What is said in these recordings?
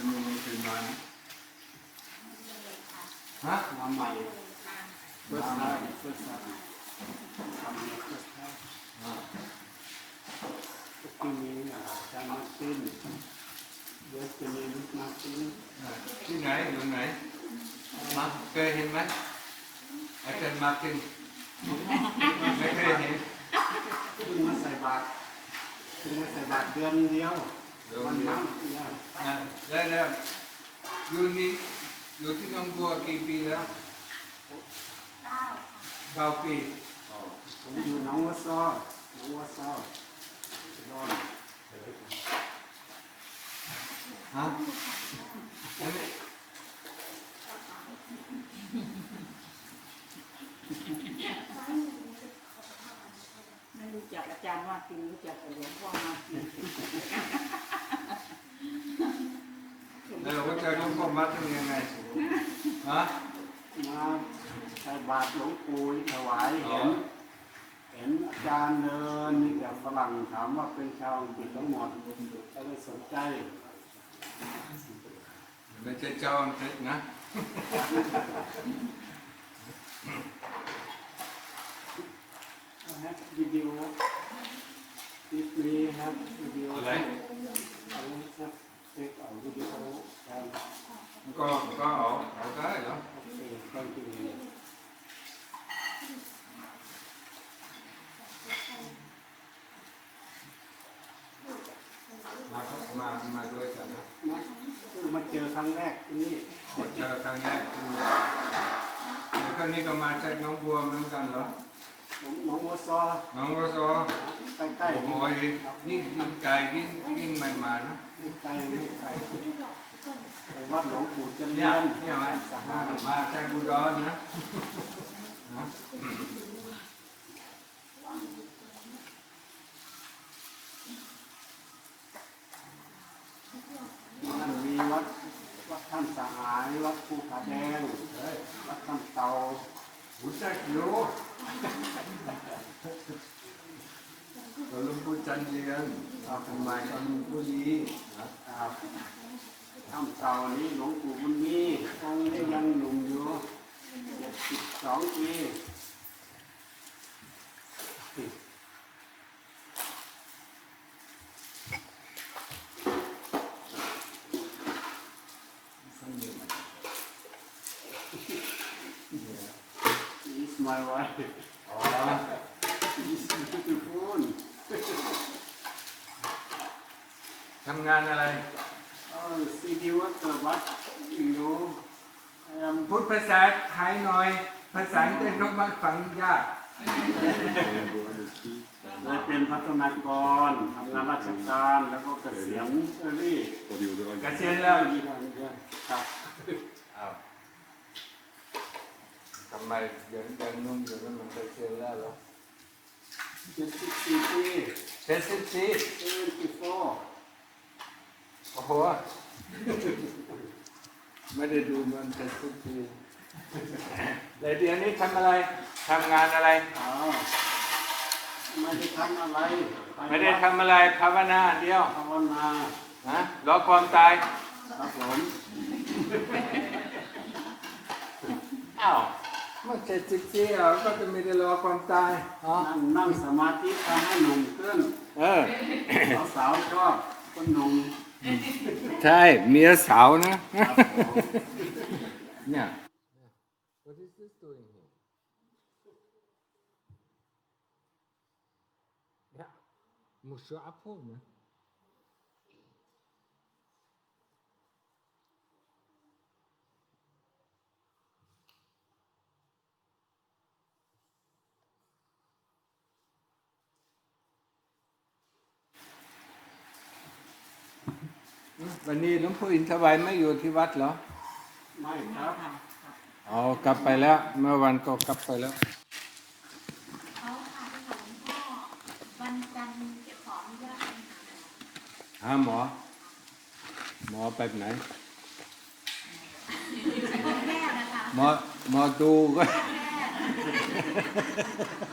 เป็นยังไงเป็มาไหมฮะมาใหม่มาใหม่ท่อสร้าทำท่อสร้างทีนี้จะมาขึ้นเดี๋ยวจะมีลูกมาขึ้นที่ไหนอยู่ไหนมาเคยเห็นไหมอาจารย์มาขึ้นไม่เคยเห็นขึ้นมาใส่บาตรขึ้นมาใส่บาตรเดือนเดียว เดือนวันเดียวนั้นเนี่ยอะแล้วแล้วอยู่นี่อยู่ที่หน้งบัวกี่ปีแล้วเก้าปีผมอยู่หนองวัวซอหนองวัวซอรอนฮะไม่รู้จักอาจารย์ว่าตินรู้จักแต่หลวงพ่อมาตินแล้วเราก็ จะรู้ความมัดเป็นยังไงฮะมาใส่บาตรหลวงปู่ถวายอ๋อเห็นเห็นอาจารย์เดินมีแต่ฝรั่งถามว่าเป็นชาวอังกฤษทั้งหมดก็เลยสนใจไม่ใช่เจ้าอังกฤษนะนะวิดีโอคลิปนี้ครับวิดีโออะไรเอาครับเช็คเอาวิดีโอการก็ก็เอาเอาได้เหรอโอเคการกินเลยมามามาด้วยกันนะนะเพิ่งมาเจอครั้งแรกที่นี่เจอครั้งแรกคือแล้วก็นี่ก็มาจากหน้องบัวเหมือนกันเหรอผม หนองบัวซอน้องก็ซอใกล้โอ้ๆโหนี่นี่ยิ่งไกลยิ่งยิ่งไม่มานะไม่ไกลไม่ไกลไปวัดหลวงปู่เจริเนี่ยญเนี่ยมาสหมาามาจากบุดรนะนะ ท่านมีวัดวัดท่านสหายวัดภูผาแดงวัดท่านเตา รู้จักอยู่ก็หลุงปู่จันเรียนเอาทำไมก็หลุงปู่ลีนะครับทำเตานี้หลวงปู่บุญมีองค์ยังหนุ่มอยู่เจ็ดสิบสองปี This is my wife. อ๋อ She's beautiful. ทำงานอะไร Oh, CD worker, what you know? I am พู ดภาษาไทยหน่อย ภาษาอังกฤษก็มาฟังยากได้เป็นพัฒนากรทำงานราชการแล้วก็เกษียณเออรี่เกษียณแล้วยี่ห้อนี้ครับอ้าวทำไมยังยังนุ่มอยู่นั่นมันเกษียณแล้วเหรอเจ็ดสิบสี่ปีเจ็ดสิบสี่เอ็นติโฟโอ้โหไม่ได้ดูมันเจ็ดสิบสี่ แล้วเดี๋ยวนี้ทำอะไรทำงานอะไรอ๋อไม่ได้ทำอะไรปไม่ได้ทำอะไรภาวนาอันเดียวภาวนานะรอความตายครับผมอ้าวเมื่อเจ็ดสิบสี่อะก็จะไม่ได้รอความตายอ๋อนั่งนั่งสมาธิทำให้หนุ่มขึ้นเออ สาวๆชอบคนหนุ่ม ใช่เมียสาวนะ ครับผม เนี่ย musst du abholen, ne? วันนี้หลวงพ่ออินทวายไม่อยู่ที่วัดเหรอ ไม่ครับอ๋อกลับไปแล้ว เมื่อวันก็กลับไปแล้ว เขาค่ะหลวงพ่อวันจันทร์จะขออนุญาตไป หาหาหมอ หมอแบบไหนแม่นะคะหมอหมอดูก็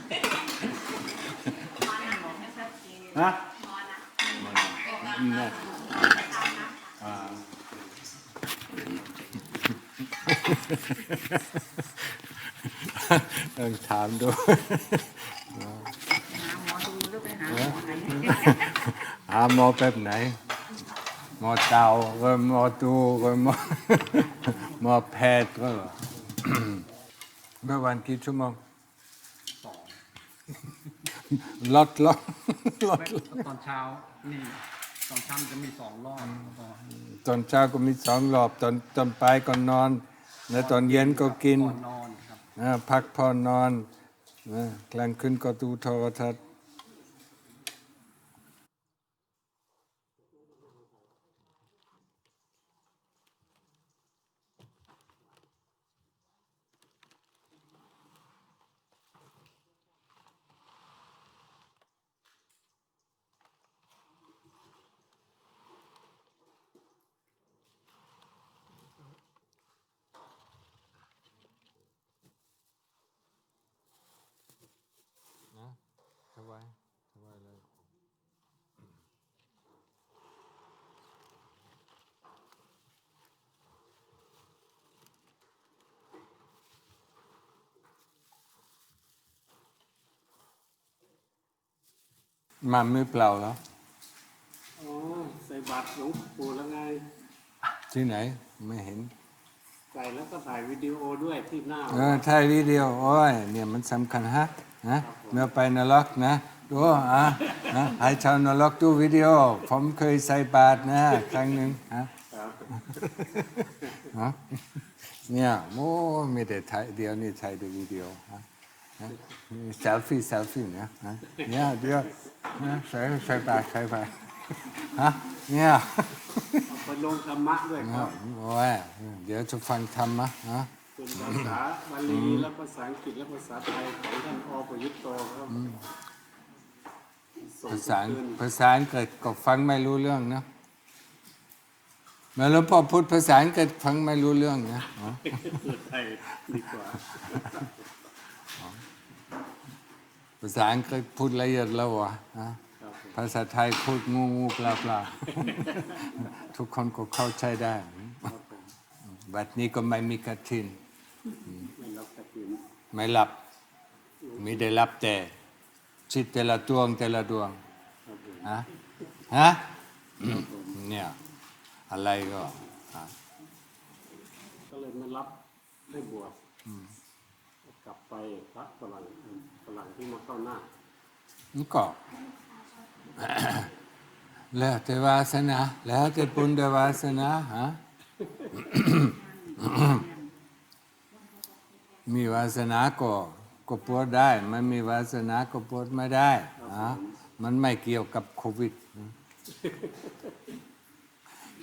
แม่หมอนะบอกให้ชัดเจนฮะหมอนะอืมนะตามนะอ่าต้องถามดูหาหมอดูหรือไปหาหมอไหนหาหมอแบบไหน หมอเตาก็หมอดูก็หมอหมอแพทย์ก็เหรอเมื่อวันกี่ชั่วโมงสองลดลดลดตอนเช้านี่ตอนเช้ามันจะมีสองรอบแล้วก็ตอนเช้าก็มีสองรอบตอนตอนปลายก็นอน แล้วตอนเย็นก็กินก่อนนอนครับอ่าพักผ่อนนอนนะกลางคืนก็ดูโทรทัศน์ มามือเปล่าแล้วอ๋อใส่บาตรหลวงปู่แล้วไง ที่ไหนไม่เห็นใส่แล้วก็ถ่ายวิดีโอด้วยที่หน้าเออถ่ายวิดีโอโอ้ยเนี่ยมันสำคัญฮะนะเมื่อไปนรกนะดูอะนะให้ชาวนรกดูวิดีโอ ผมเคยใส่บาตรนะครั้งหนึ่งฮะครับฮะเนี่ยโอ้ไม่ได้ถ่ายเดียวนี่ถ่ายด้วยวิดีโอฮะ เซลฟี่เซลฟี่เนี่ยฮะเนี่ยเดี๋ยวนะใส่ใส่บาตรใส่บาตรฮะเนี่ยเอาไปลงธรรมะด้วยครับโอ้ยเดี๋ยวจะฟังธรรมะฮะเป็นภาษาบาลีและภาษาอังกฤษและภาษาไทยของท่านอประยุทธ์โตครับส่งภาษาคืนภาษาอังกฤษก็ฟังไม่รู้เรื่องนะเมื่อหลวงพ่อพูดภาษาอังกฤษฟังไม่รู้เรื่องนะอ๋อพูดไทยดีกว่า ภาษาอังกฤษพูดละเอียดแล้ววะฮะครับผมภาษาไทยพูดงูงูปลาปลาทุกคนก็เข้าใจได้ครับผมบัดนี้ก็ไม่มีกระทิน ไม่รับกระถิ่นไม่หลับ มีได้หลับแต่จิตแต่ละดวงแต่ละดวงครับผมฮะฮะอืมเนี่ยอะไรก็ฮะก็เลยไม่รับให้บวชกลับไปพระฝรั่ง ฝรั่งที่มาเข้าหน้านี่ก็แล้วแต่วาสนา แล้วแต่บุญแต่วาสนาฮะมีวาสนาก็ก็ปวดได้ไม่มีวาสนาก็ปวดไม่ได้ฮะมันไม่เกี่ยวกับโควิดนะ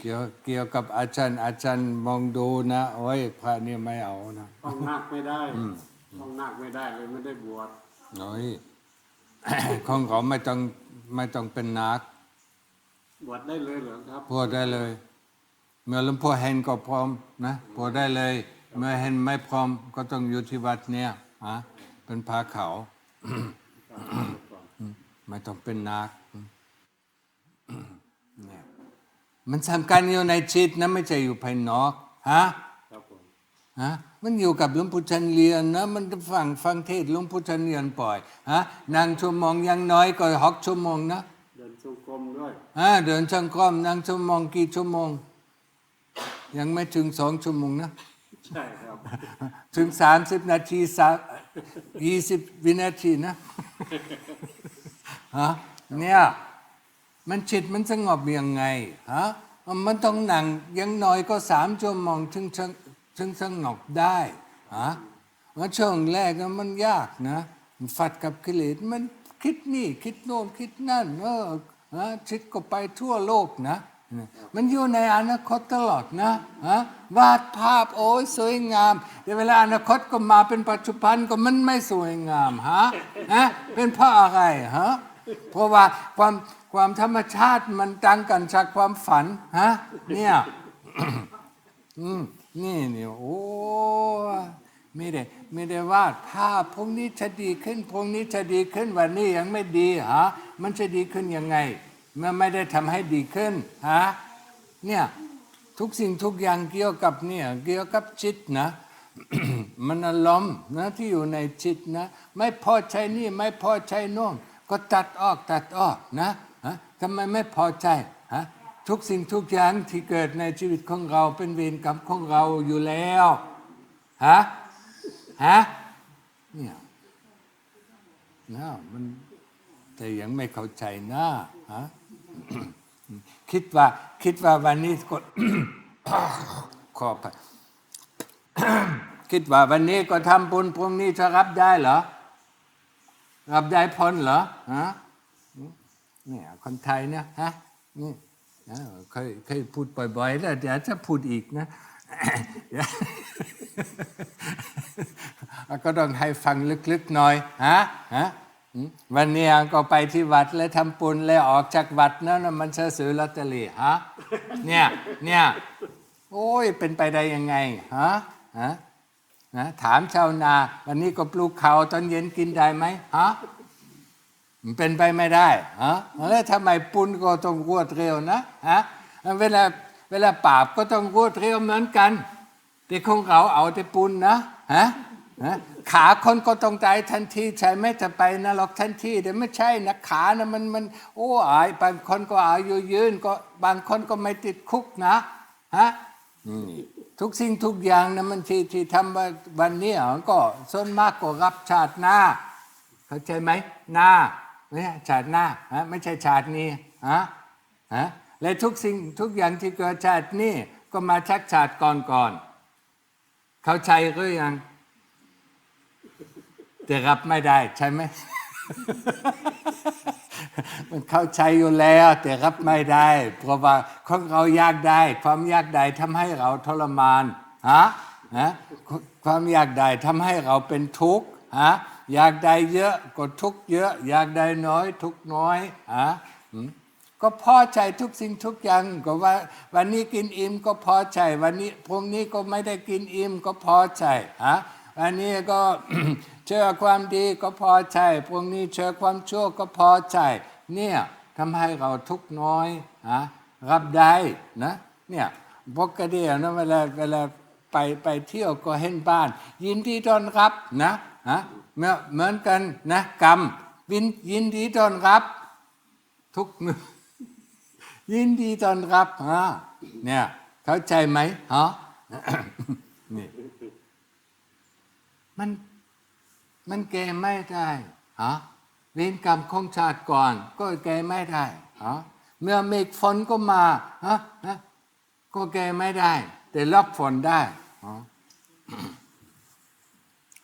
เกี่ยวเกี่ยวกับอาจารย์อาจารย์มองดูนะโอ้ยพระเนี่ยไม่เอานะ ต้องนาคไม่ได้ ต้องนาคไม่ได้เลยไม่ได้บวช โอ้ยของเขาไม่ต้องไม่ต้องเป็นนักบวชได้เลยเหรอครับพูดได้เลย เมื่อหลวงพ่อเห็นก็พร้อมนะพูดได้เลย เมื่อเห็นไม่พร้อมก็ต้องอยู่ที่วัดเนี่ยฮะเป็นพาเขาก่อนไม่ต้องเป็นนักเนี่ยมันสำคัญอยู่ในจิตนะไม่ใช่อยู่ภายนอกฮะครับผมฮะ มันอยู่กับหลวงปู่ชันเรียนนะ มันฟังฟังเทศน์หลวงปู่ชันเรียนปล่อยฮะนั่งชั่วโมงอยังน้อยก็หกชั่วโมงนะเดินจงกรมด้วยอ่าเดินจงกรมนั่งชั่วโมงกี่ชั่วโมง ยังไม่ถึงสองชั่วโมงนะใช่ครับถึงสามสิบนาทีสามยี่สิบวินาทีนะฮะเนี่ยมันจิตมันสงบยังไงฮะมันต้องนั่งอยังน้อยก็สามชั่วโมงถึง จะถึงสงบได้ฮะว่าช่วงแรกมันยากนะมันฟัดกับกิเลสมันคิดนี่คิดโน่นคิดนั่นเออฮะจิตก็ไปทั่วโลกนะ มันอยู่ในอนาคตตลอดนะฮะวาดภาพโอ้ยสวยงามแต่เวลาอนาคตก็มาเป็นปัจจุบันก็มันไม่สวยงามฮะฮะเป็นเพราะอะไรฮะเพราะว่าความความธรรมชาติมันต่างกันจากความฝันฮะเนี่ย อืม นี่นี่โอ้ไม่ได้ไม่ได้วาดภาพพวกนี้จะดีขึ้นพวกนี้จะดีขึ้นวันนี้ยังไม่ดีฮะมันจะดีขึ้นยังไงเมื่อไม่ได้ทำให้ดีขึ้นฮะเนี่ยทุกสิ่งทุกอย่างเกี่ยวกับเนี่ยเกี่ยวกับจิตนะ มันอารมณ์นะที่อยู่ในจิตนะ ไม่พอใจนี่ไม่พอใจโน่นก็ตัดออกตัดออกนะฮะทำไมไม่พอใจ ทุกสิ่งทุกอย่างที่เกิดในชีวิตของเราเป็นเวรกรรมของเราอยู่แล้วฮะฮะเนี่ยนะมันแต่ยังไม่เข้าใจนะฮะคิดว่าคิดว่าวันนี้ก็ขอไปคิดว่าวันนี้ก็ทำบุญพรุ่งนี้จะรับได้เหรอ รับได้พ้นเหรอฮะเนี่ยคนไทยเนี่ยฮะนี่ เคยเคยพูดบ่อยๆแล้วเดี๋ยวจะพูดอีกนะก็ต้องให้ฟังลึกๆหน่อยฮะฮะวันนี้ก็ไปที่วัดแล้วทำปุญแล้วออกจากวัดนั่นน่ะมันจะซื้อลอตเตอรี่ฮะเนี่ยเนี่ยโอ้ยเป็นไปได้ยังไงฮะฮะนะถามชาวนา วันนี้ก็ปลูกข้าวตอนเย็นกินได้ไหมฮะ มันเป็นไปไม่ได้ฮะแล้วทำไมปุญก็ต้องรวดเร็วนะฮะเวลาเวลาปราบก็ต้องรวดเร็วเหมือนกัน แต่ของเราเอาแต่ปุนนะฮะฮะขาคนก็ต้องตายทันทีใช่ไหมจะไปนรกทันทีแต่ไม่ใช่นะขานะมันมันโอ้อายบางคนก็อายุยืนก็บางคนก็ไม่ติดคุกนะฮะทุกสิ่งทุกอย่างนะมันที่ที่ทำวันนี้ก็ส่วนมากก็รับชาติหน้า เข้าใจไหมหน้า ไม่ใช่ชาติหน้าฮะไม่ใช่ชาตินี้ฮะฮะและทุกสิ่งทุกอย่างที่เกิดชาตินี้ก็มาชักชาติก่อนก่อน เข้าใจก็ยังแต่รับไม่ได้ใช่ไหมมันเข้าใจอยู่แล้ว แต่รับไม่ได้ เพราะว่าของเราอยากได้ ความอยากได้ทำให้เราทรมานฮะฮะความอยากได้ทำให้เราเป็นทุกข์ฮะ อยากได้เยอะก็ทุกเยอะ อยากได้น้อยทุกน้อยฮะอืมก็พอใจทุกสิ่งทุกอย่างก็ว่าวันนี้กินอิ่มก็พอใจวันนี้พรุ่งนี้ก็ไม่ได้กินอิ่มก็พอใจฮะวันนี้ก็เชื่อความดีก็พอใจพรุ่งนี้เชื่อความชั่วก็พอใจ เนี่ยทำให้เราทุกน้อยฮะรับได้นะเนี่ยปกตินะเวลาเวลาไปไปเที่ยวก็เห็นบ้าน ยินดีต้อนรับนะฮะ เหมือนกันนะกรรมวินยินดีต้อนรับ ทุกมือยินดีต้อนรับฮะเนี่ยเข้าใจไหมฮะนี่มันมันแก้ไม่ได้ฮะเวรกรรมของชาติก่อน ก็แก้ไม่ได้ฮะเมื่อเมฆฝนก็มาฮะฮะก็แก้ไม่ได้ แต่รับฝนได้ฮะ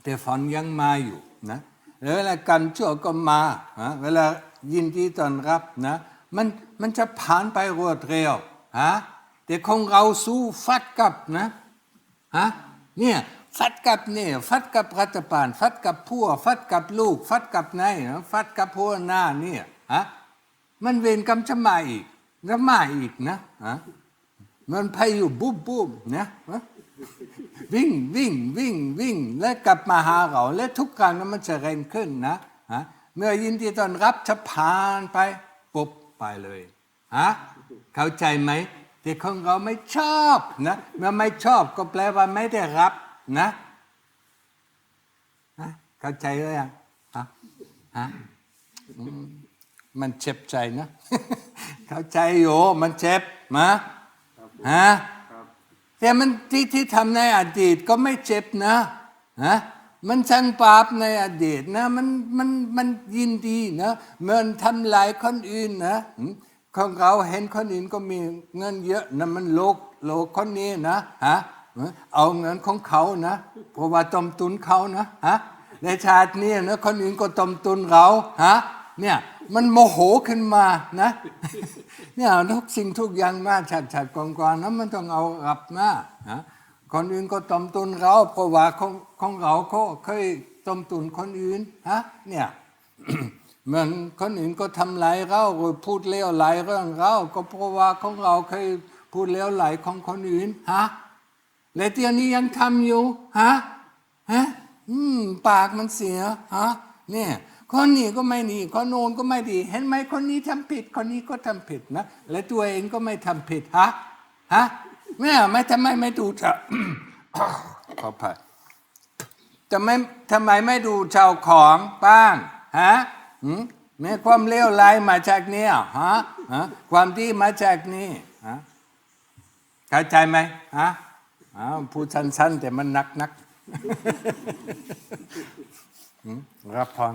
แต่ฝนยังมาอยู่นะแล้วเวลากรรมชั่วก็มาฮะเวลายินดีต้อนรับนะมันมันจะผ่านไปรวดเร็วฮะแต่ของเราสู้ฟัดกับนะฮะเนี่ยฟัดกับเนี่ยฟัดกับรัฐบาลฟัดกับพัวฟัดกับลูก ฟัดกับนายนฟัดกับพัวหน้าเนี่ยฮะมันเวรกรรมจะมาอีกจะมาอีกนะฮะมันพายุบุบบุบนะะ วิ่งวิ่งวิ่งวิ่ง แล้วกลับมาหาเราและทุกครั้งนั้นมันจะแรงขึ้นนะฮะเมื่อยินดีต้อนรับจะผ่านไปปุ๊บไปเลยฮะเข้าใจไหมแต่ของเราไม่ชอบนะเมื่อไม่ชอบก็แปลว่าไม่ได้รับนะฮะเข้าใจหรือยังฮะฮะมันเจ็บใจนะ เข้าใจอยู่มันเจ็บมะฮะ แต่มันที่ที่ทำในอดีตก็ไม่เจ็บนะฮะมันสร้างบาปในอดีตนะมันมันมันยินดีนะเหมือนทำลายคนอื่นนะของเราเห็นคนอื่นก็มีเงินเยอะนะมันโลกโลกคนนี้นะฮะเอาเงินของเขานะเพราะว่าต้มตุนเขานะฮะในชาตินี้นะคนอื่นก็ต้มตุนเราฮะเนี่ย มันโมโหขึ้นมานะเนี่ยทุกสิ่งทุกอย่างมาชัดชัดๆกองกองๆนั้นมันต้องเอากลับมานะคนอื่นก็ต้มตุนเราเพราะว่าของของเราเขาเคยต้มตุนคนอื่นฮะเนี่ยเหมือนคนอื่นก็ทำลายเราหรือพูดเลวไหลเรื่องเราก็เพราะว่าของเราเคยพูดเลวไหลของคนอื่นฮะและเดี๋ยวนี้ยังทำอยู่ฮะฮะอืมปากมันเสียฮะเนี่ย คนนี้ก็ไม่ดีคนโน้นก็ไม่ดี เห็นไหมคนนี้ทำผิด คนนี้ก็ทำผิดนะ และตัวเองก็ไม่ทำผิดฮะฮะแม่ไม่ทำไมไม่ดูจะขออภัยจะไม่ทำไมไม่ดูเจ้าของบ้างฮะมแม้ความเลวร้ายมาจากเนี่ยฮะฮะความดีมาจากนี่ฮะเข้าใจไหมฮะอ้าวพูดสั้นๆแต่มันนักนักรับพร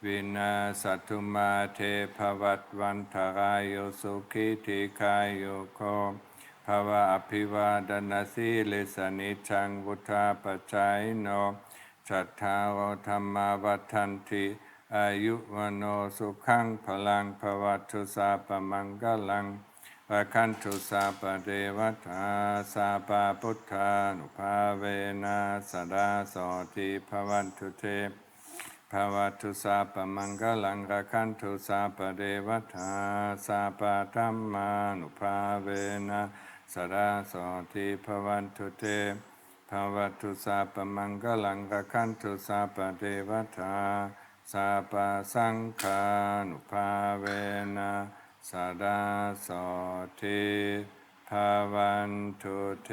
วินาสตุมานิโชติรโสยธาสเบติโยวิวัจันตุสาปโรโกวินาสตุมาเทภวัตวันทรายโยสุขิติกายโยโคภาวะอภิวาดนาสีลิสนิจังวุธาปจายโนจัตตารธรรมาวัฏันติอายุวโนสุขังพลังภวัตุสาปมังกลังวคันตุสาปเดวตาสาปาพุทธานุภาเวนะสดาโสติภวันตุเต ภาวตุสาปมังกลังรักขันตุสาปเดวตาสาปธรรมานุภาเวนะสดาโสติภวันตุเตภาวตุสาปมังกลังรักขันตุสาปเดวตาสาปสังฆานุภาเวนะสดาโสติภวันตุเต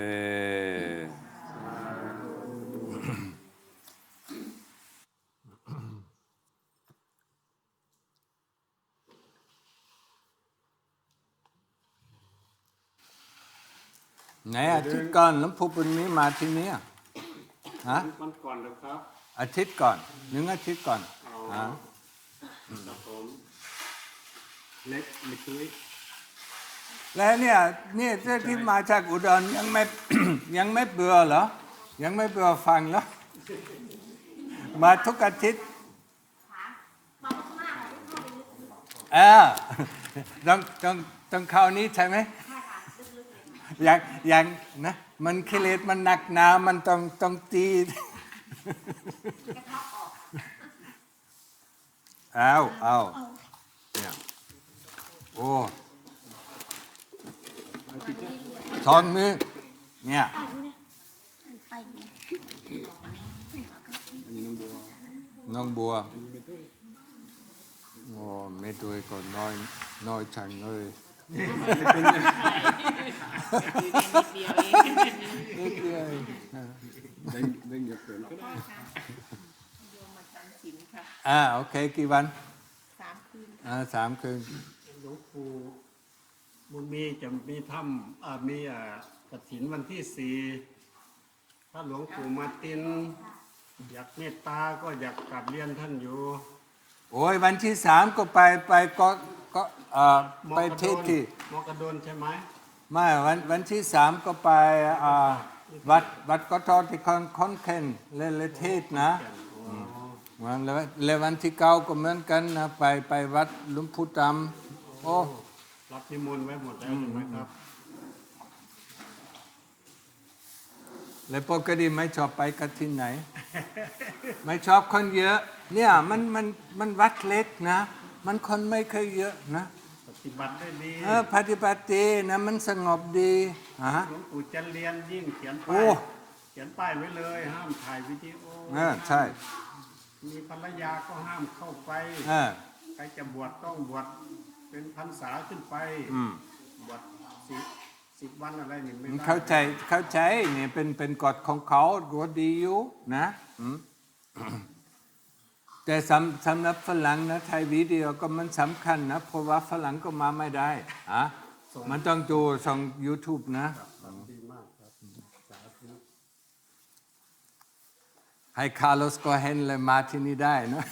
ไหนอาทิตย์ก่อนหลวงปู่บุญมีมาที่นี่อะฮะมันก่อนเลยครับอาทิตย์ก่อนหนึ่งอาทิตย์ก่อนฮะครับผมเล็กเล็กตุ้ยแล้วเนี่ยเนี่ยที่มาจากอุดรยังไม่ ยังไม่เบื่อเหรอ ยังไม่เบื่อฟังเหรอ มาทุกอาทิตย์มาม่าๆเข้าไปลึกเออต้องต้องต้องเข้านี้ใช่ไหม อย่างอย่างนะ มันกิเลสมันหนักหนา มันต้องต้องตีเอาเอาเนี่ยโอ้สองมือเนี่ยไปน้องบัวโอ้ไม่ด้วยก็น้อยน้อยจังเลย เดียวเองนิดเดียวเด้งเด้งอย่าเกินก็ได้โยมมาจำศีลค่ะอ่าโอเคกี่วันสามคืนอ่าสามคืนหลวงปู่บุญมีจะมีถ้ำอ่ามีอ่ากฐินวันที่สี่ถ้าหลวงปู่มาติน อยากเมตตาก็อยากกลับเรียนท่านอยู่ โอ้ยวันที่สามก็ไปไปก็ก็เอ่อมไปกระเทโดศนที่มอกระโดนใช่ไหมไม่วันวันที่สามก็ไปอ่าวัดวัดกทอที่คอนคอนเคนเลเลเทศนะอ๋อวันแล้วแล้ววันที่เก้าก็เหมือนกันนะไปไปวัดหลุมพุตามโอ้ รับนิมนต์ไว้หมดแล้วใช่ไหมครับ แล้วปกติไม่ชอบไปกันที่ไหน ไม่ชอบคนเยอะ เนี่ยมันมันมันวัดเล็กนะ มันคนไม่เคยเยอะนะปฏิบัติได้ดีเออปฏิบัติดีนะมันสงบดีฮะหลวงปู่จะเรียนยิ่งเขียนโอ้ป้ายเขียนป้ายไว้เลยห้ามถ่ายวิดีโอเออใช่มีภรรยาก็ห้ามเข้าไป เออใครจะบวชต้องบวชเป็นพรรษาขึ้นไป อืม บวช สิบสิบวันอะไรนี่ไม่มันได้เข้าใจเข้าใจเนี่ยเป็นเป็นกฎของเขาก็ดีอยู่นะอืมแต่สำสำหรับฝรั่งนะไทยวิดีโอก็มันสำคัญนะเพราะว่าฝรั่งก็มาไม่ได้อะมันต้องดูช่อง YouTube นะดีมากครับสาธุให้คาร์ลสก็เห็นเลยมาที่นี่ได้นะ